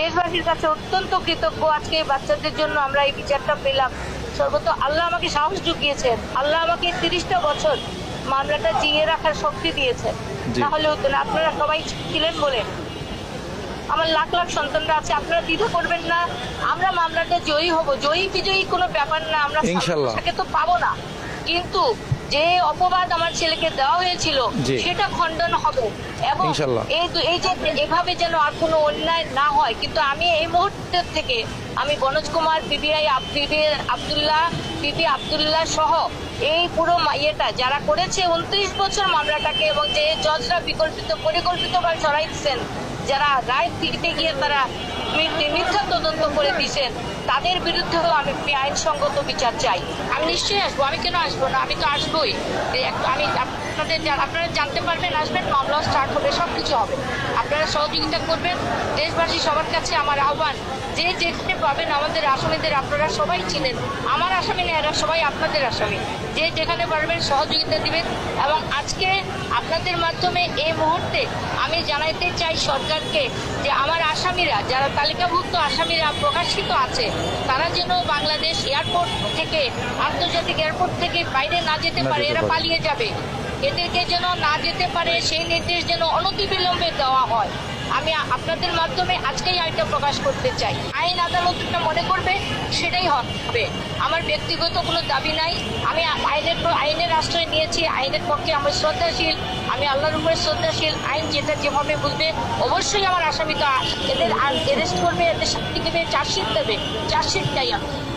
দেশবাসীর কাছে অত্যন্ত কৃতজ্ঞ। আজকে বাচ্চাদের জন্য আমরা এই বিচারটা পেলাম। সর্বত আল্লাহ আমাকে সাহস জুগিয়েছেন। আল্লাহ আমাকে তিরিশটা বছর মামলাটা জিয়ে রাখার শক্তি দিয়েছেন। তাহলে হতো না। আপনারা সবাই ছিলেন বলে। আমার লাখ লাখ সন্তানরা আছে। আপনারা দ্বিধা করবেন না। আমরা মামলাটা জয়ী হব। জয়ী বিজয়ী কোনো ব্যাপার না। আমরা তাকে তো পাবো না। কিন্তু যে অপবাদ আমার ছেলেকে দেওয়া হয়েছিল সেটা খণ্ডন হবে। এবং এই এই যে এভাবে যেন আর কোনো অন্যায় না হয় কিন্তু আমি এই মুহূর্তের থেকে আমি Banoj Kumar PBI P B Abdullah P P Abdullah সহ এই পুরো ইয়েটা যারা করেছে উনত্রিশ বছর মামলাটাকে এবং যে জজরা বিকল্পিত পরিকল্পিতভাবে সরাই দিচ্ছেন যারা রায় গিয়ে তারা মিথ্যা তদন্ত করে দিয়েছেন, তাদের বিরুদ্ধেও আমি আইনসঙ্গত বিচার চাই। আমি নিশ্চয়ই আসব, আমি কেন আসব না? আমি তো আসবোই। আমি আপনাদের আপনারা জানতে পারবেন, আসবেন মামলা স্টার্ট হবে সব কিছু হবে। আপনারা সহযোগিতা করবেন, দেশবাসী সবার কাছে আমার আহ্বান। যে যেখানে পাবেন আমাদের আসামিদের আপনারা সবাই চিনেন। আমার আসামি না, এরা সবাই আপনাদের আসামি। যে যেখানে পারবেন সহযোগিতা দিবেন। এবং আজকে আপনাদের মাধ্যমে এই মুহূর্তে আমি জানাইতে চাই সরকারকে যে আমার আসামিরা যারা তালিকাভুক্ত আসামিরা প্রকাশিত আছে তারা যেন বাংলাদেশ এয়ারপোর্ট থেকে আন্তর্জাতিক এয়ারপোর্ট থেকে বাইরে না যেতে পারে এরা পালিয়ে যাবে। এদেরকে যেন না যেতে পারে, সেই নির্দেশ যেন অনতিবিলম্বে দেওয়া হয়। আমি আপনাদের মাধ্যমে আজকেই আইনটা প্রকাশ করতে চাই। আইন আদালত যেটা মনে করবে, সেটাই হবে। আমার ব্যক্তিগত কোনো দাবি নাই। আমি আইনের আইনের আশ্রয় নিয়েছি। আইনের পক্ষে আমার শ্রদ্ধাশীল। আমি আল্লাহর উপরে শ্রদ্ধাশীল। আইন যেটা যেভাবে বুঝবে, অবশ্যই আমার আসামি তো এদের অ্যারেস্ট করবে, এদের শাস্তি দেবে, চার্জশিট দেবে। চার্জশিট চাই আমি।